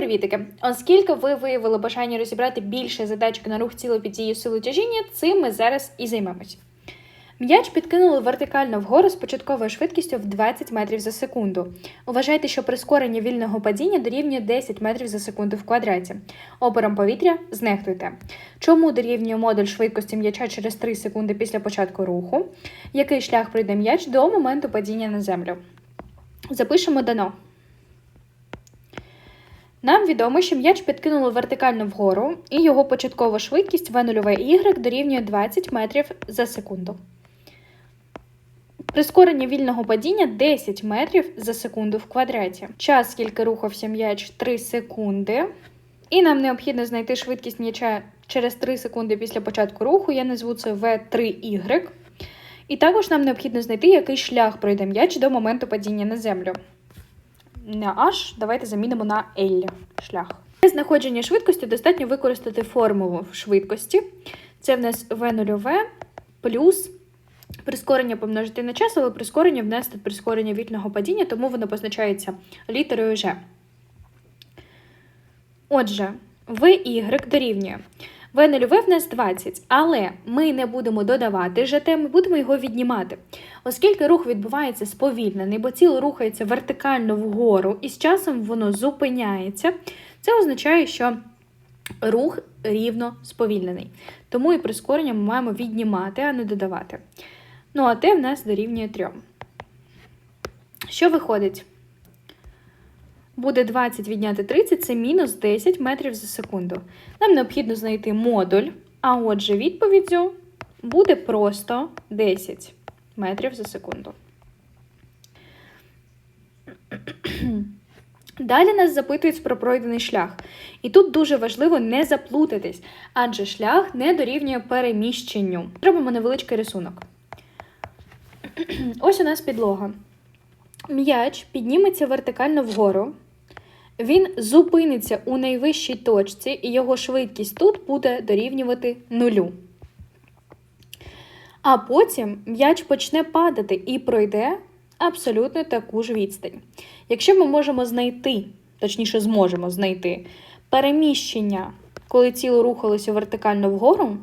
привітики! Оскільки ви виявили бажання розібрати більше задачок на рух тіла під дією сили тяжіння, цим ми зараз і займемось. М'яч підкинули вертикально вгору з початковою швидкістю в 20 метрів за секунду. Вважайте, що прискорення вільного падіння дорівнює 10 метрів за секунду в квадраті. Опором повітря знехтуйте. Чому дорівнює модуль швидкості м'яча через 3 секунди після початку руху? Який шлях пройде м'яч до моменту падіння на землю? Запишемо дано. Нам відомо, що м'яч підкинули вертикально вгору, і його початкова швидкість v 0 y дорівнює 20 метрів за секунду. Прискорення вільного падіння 10 метрів за секунду в квадраті. Час, скільки рухався м'яч 3 секунди. І нам необхідно знайти швидкість м'яча через 3 секунди після початку руху. Я назву це V3Y. І також нам необхідно знайти, який шлях пройде м'яч до моменту падіння на землю. Не H, давайте замінимо на L шлях. Для знаходження швидкості достатньо використати формулу швидкості. Це в нас V0 плюс прискорення помножити на час, але прискорення внести прискорення вільного падіння, тому воно позначається літерою G. Отже, VY дорівнює. В0 в нас 20, але ми не будемо додавати ЖТ, ми будемо його віднімати. Оскільки рух відбувається сповільнений, бо тіло рухається вертикально вгору і з часом воно зупиняється, це означає, що рух рівно сповільнений. Тому і прискорення ми маємо віднімати, а не додавати. Ну, а Т в нас дорівнює 3. Що виходить? Буде 20 відняти 30, це мінус 10 метрів за секунду. Нам необхідно знайти модуль, а отже, відповіддю буде просто 10 метрів за секунду. Далі нас запитують про пройдений шлях. І тут дуже важливо не заплутатись, адже шлях не дорівнює переміщенню. Зробимо невеличкий рисунок. Ось у нас підлога. М'яч підніметься вертикально вгору. Він зупиниться у найвищій точці, і його швидкість тут буде дорівнювати нулю. А потім м'яч почне падати і пройде абсолютно таку ж відстань. Якщо ми можемо знайти, точніше, зможемо знайти переміщення, коли тіло рухалося вертикально вгору,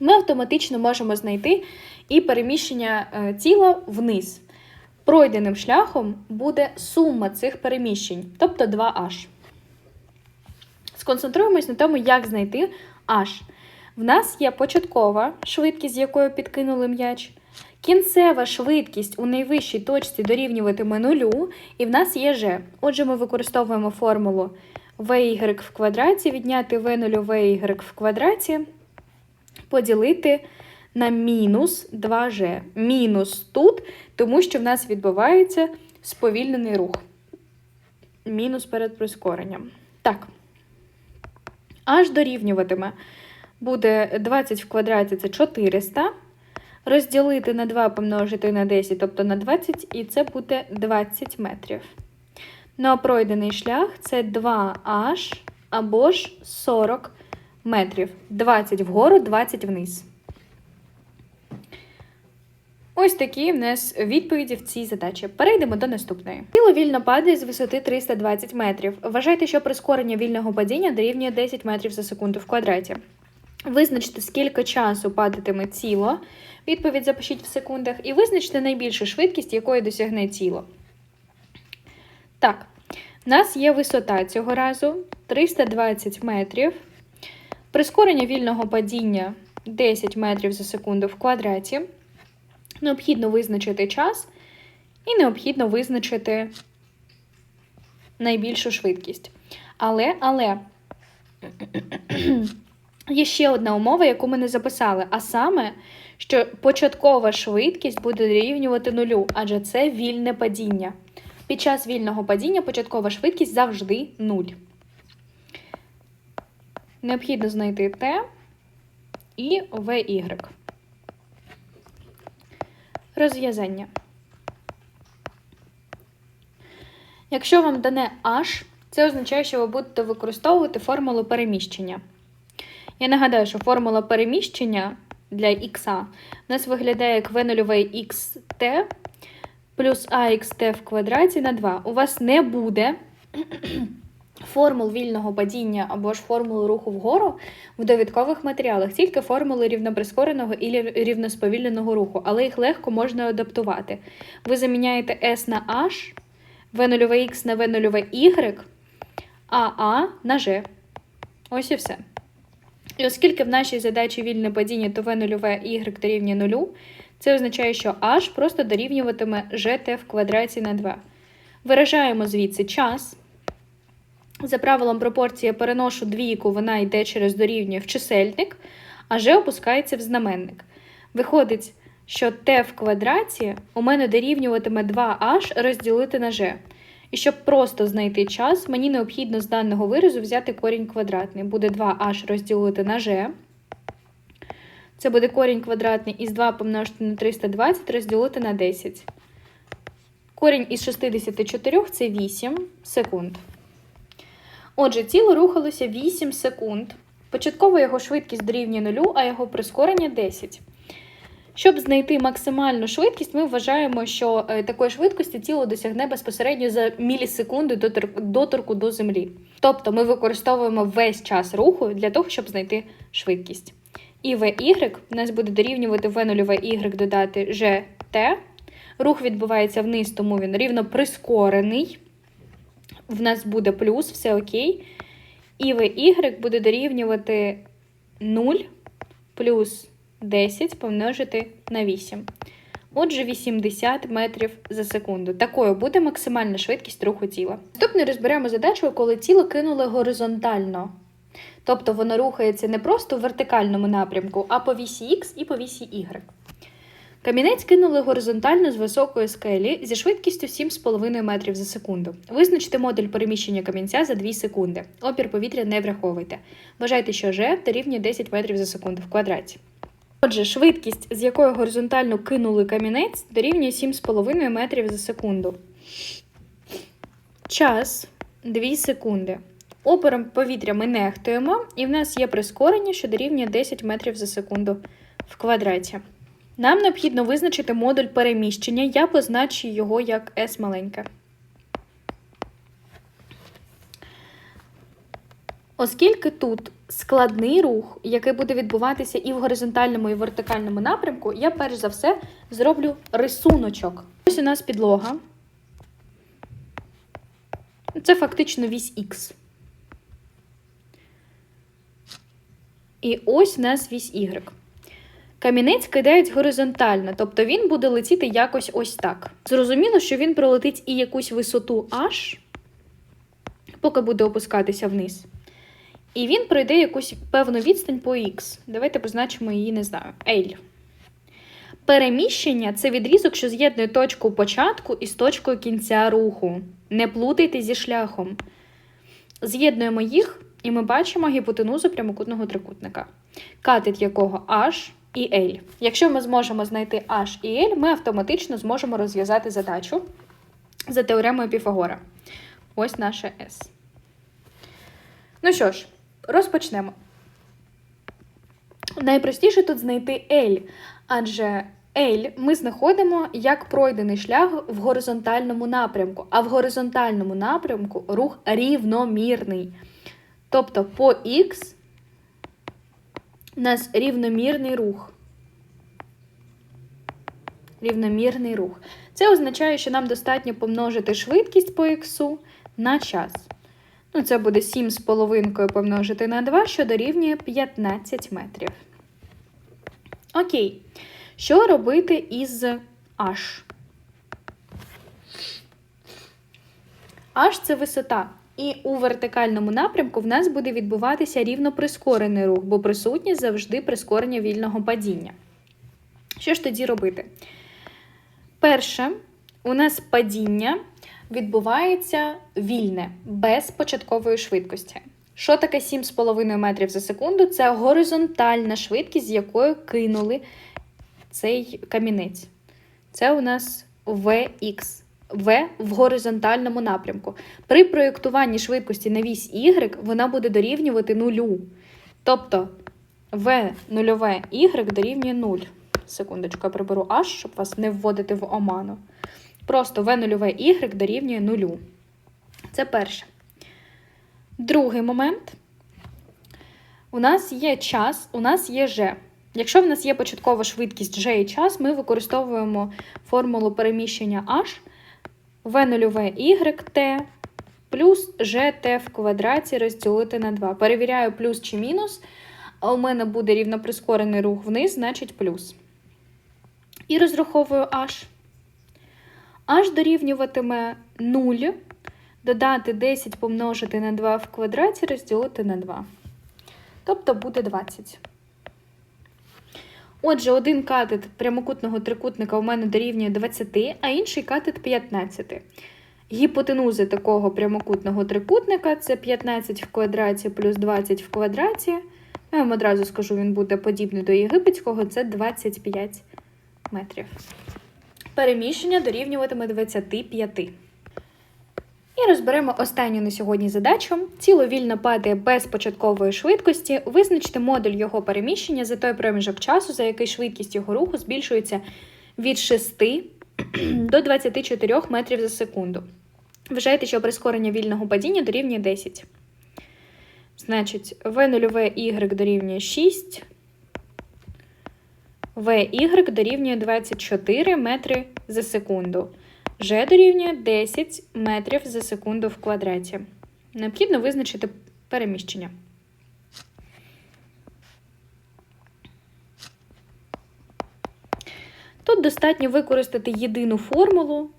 ми автоматично можемо знайти і переміщення е, тіла вниз. Пройденим шляхом буде сума цих переміщень, тобто 2H. Сконцентруємось на тому, як знайти H. В нас є початкова швидкість, з якою підкинули м'яч. Кінцева швидкість у найвищій точці дорівнюватиме нулю, і в нас є G. Отже, ми використовуємо формулу VY в квадраті, відняти V0 VY в квадраті, поділити на мінус 2G. Мінус тут, тому що в нас відбувається сповільнений рух. Мінус перед прискоренням. Так. Аж дорівнюватиме. Буде 20 в квадраті це 400. Розділити на 2 помножити на 10, тобто на 20, і це буде 20 метрів. Ну а пройдений шлях це 2H або ж 40 метрів. 20 вгору, 20 вниз. Ось такі в нас відповіді в цій задачі. Перейдемо до наступної. Тіло вільно падає з висоти 320 метрів. Вважайте, що прискорення вільного падіння дорівнює 10 метрів за секунду в квадраті. Визначте, скільки часу падатиме тіло. Відповідь запишіть в секундах, і визначте найбільшу швидкість, якої досягне тіло. Так, у нас є висота цього разу 320 метрів. Прискорення вільного падіння 10 метрів за секунду в квадраті. Необхідно визначити час і необхідно визначити найбільшу швидкість. Але, але є ще одна умова, яку ми не записали, а саме, що початкова швидкість буде дорівнювати нулю, адже це вільне падіння. Під час вільного падіння початкова швидкість завжди нуль. Необхідно знайти Т і VY. Розв'язання. Якщо вам дане H, це означає, що ви будете використовувати формулу переміщення. Я нагадаю, що формула переміщення для х у нас виглядає як v0 xt плюс axt в квадраті на 2. У вас не буде формул вільного падіння або ж формул руху вгору в довідкових матеріалах, тільки формули рівноприскореного і рівносповільненого руху, але їх легко можна адаптувати. Ви заміняєте S на H, V0X на V0Y, а А на G. Ось і все. І оскільки в нашій задачі вільне падіння то V0 Y дорівнює 0, це означає, що H просто дорівнюватиме GT в квадраті на 2. Виражаємо звідси час. За правилом пропорції я переношу двійку, вона йде через дорівнює в чисельник, а G опускається в знаменник. Виходить, що t в квадраті у мене дорівнюватиме 2h розділити на g. І щоб просто знайти час, мені необхідно з даного виразу взяти корінь квадратний. Буде 2h розділити на g. Це буде корінь квадратний із 2 помножити на 320 розділити на 10. Корінь із 64 це 8 секунд. Отже, тіло рухалося 8 секунд. Початково його швидкість дорівнює 0, а його прискорення 10. Щоб знайти максимальну швидкість, ми вважаємо, що е, такої швидкості тіло досягне безпосередньо за мілісекунди доторку до землі. Тобто ми використовуємо весь час руху для того, щоб знайти швидкість. І VY у нас буде дорівнювати V0 Y додати GT. Рух відбувається вниз, тому він рівно прискорений. В нас буде плюс, все окей. І VY буде дорівнювати 0 плюс 10 помножити на 8. Отже, 80 метрів за секунду. Такою буде максимальна швидкість руху тіла. Наступне розберемо задачу, коли тіло кинули горизонтально. Тобто воно рухається не просто в вертикальному напрямку, а по вісі Х і по вісі Y. Камінець кинули горизонтально з високої скелі зі швидкістю 7,5 метрів за секунду. Визначте модуль переміщення камінця за 2 секунди. Опір повітря не враховуйте. Вважайте, що G дорівнює 10 метрів за секунду в квадраті. Отже, швидкість, з якою горизонтально кинули камінець, дорівнює 7,5 метрів за секунду. Час 2 секунди. Опором повітря ми нехтуємо, і в нас є прискорення, що дорівнює 10 метрів за секунду в квадраті. Нам необхідно визначити модуль переміщення. Я позначу його як S маленьке. Оскільки тут складний рух, який буде відбуватися і в горизонтальному, і в вертикальному напрямку, я перш за все зроблю рисуночок. Ось у нас підлога. Це фактично вісь Х. І ось у нас вісь Y. Камінець кидають горизонтально, тобто він буде летіти якось ось так. Зрозуміло, що він пролетить і якусь висоту H, поки буде опускатися вниз. І він пройде якусь певну відстань по X. Давайте позначимо її, не знаю, L. Переміщення це відрізок, що з'єднує точку початку із точкою кінця руху. Не плутайте зі шляхом. З'єднуємо їх, і ми бачимо гіпотенузу прямокутного трикутника, катет якого H і L. Якщо ми зможемо знайти H і L, ми автоматично зможемо розв'язати задачу за теоремою Піфагора. Ось наше S. Ну що ж, розпочнемо. Найпростіше тут знайти L, адже L ми знаходимо як пройдений шлях в горизонтальному напрямку, а в горизонтальному напрямку рух рівномірний. Тобто по Х у нас рівномірний рух. Рівномірний рух. Це означає, що нам достатньо помножити швидкість по х на час. Ну, Це буде 7,5 помножити на 2, що дорівнює 15 метрів. Окей. Що робити із H? H – це висота. І у вертикальному напрямку в нас буде відбуватися рівно прискорений рух, бо присутнє завжди прискорення вільного падіння. Що ж тоді робити? Перше, у нас падіння відбувається вільне, без початкової швидкості. Що таке 7,5 метрів за секунду? Це горизонтальна швидкість, з якою кинули цей камінець. Це у нас Vx. В в горизонтальному напрямку. При проєктуванні швидкості на вісь Y вона буде дорівнювати нулю. Тобто В нульове Y дорівнює 0. Секундочку, я приберу H, щоб вас не вводити в оману. Просто В нульове Y дорівнює нулю. Це перше. Другий момент. У нас є час, у нас є G. Якщо в нас є початкова швидкість G і час, ми використовуємо формулу переміщення H v 0 y t плюс gt в квадраті розділити на 2. Перевіряю плюс чи мінус, а у мене буде рівноприскорений рух вниз, значить плюс. І розраховую H. H дорівнюватиме 0, додати 10 помножити на 2 в квадраті розділити на 2. Тобто буде 20. Отже, один катет прямокутного трикутника у мене дорівнює 20, а інший катет 15. Гіпотенузи такого прямокутного трикутника це 15 в квадраті плюс 20 в квадраті. Я вам одразу скажу, він буде подібний до єгипетського, це 25 метрів. Переміщення дорівнюватиме 25. І розберемо останню на сьогодні задачу. Тіло вільно падає без початкової швидкості. Визначте модуль його переміщення за той проміжок часу, за який швидкість його руху збільшується від 6 до 24 метрів за секунду. Вважайте, що прискорення вільного падіння дорівнює 10. Значить, v0 y дорівнює 6. VY дорівнює 24 метри за секунду. G дорівнює 10 метрів за секунду в квадраті. Необхідно визначити переміщення. Тут достатньо використати єдину формулу.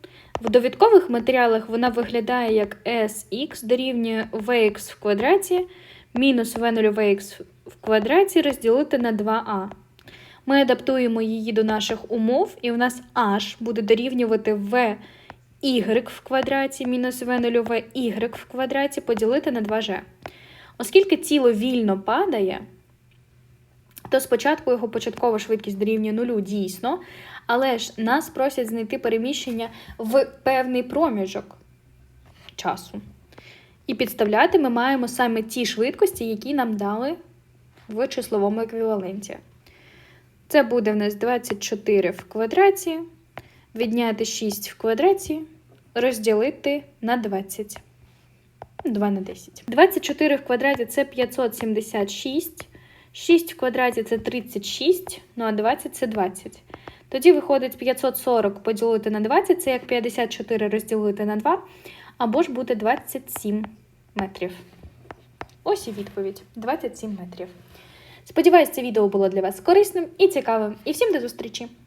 В довідкових матеріалах вона виглядає як Sx дорівнює Vx в квадраті мінус V0 Vx в квадраті розділити на 2а. Ми адаптуємо її до наших умов, і у нас h буде дорівнювати v y в квадраті мінус v 0 y в квадраті поділити на 2g. Оскільки тіло вільно падає, то спочатку його початкова швидкість дорівнює нулю дійсно, але ж нас просять знайти переміщення в певний проміжок часу. І підставляти ми маємо саме ті швидкості, які нам дали в числовому еквіваленті. Це буде в нас 24 в квадраті, відняти 6 в квадраті, розділити на 20. 2 на 10. 24 в квадраті це 576. 6 в квадраті це 36, ну а 20 це 20. Тоді виходить 540 поділити на 20, це як 54 розділити на 2, або ж буде 27 метрів. Ось і відповідь: 27 метрів. Сподіваюсь, це відео було для вас корисним і цікавим. І всім до зустрічі!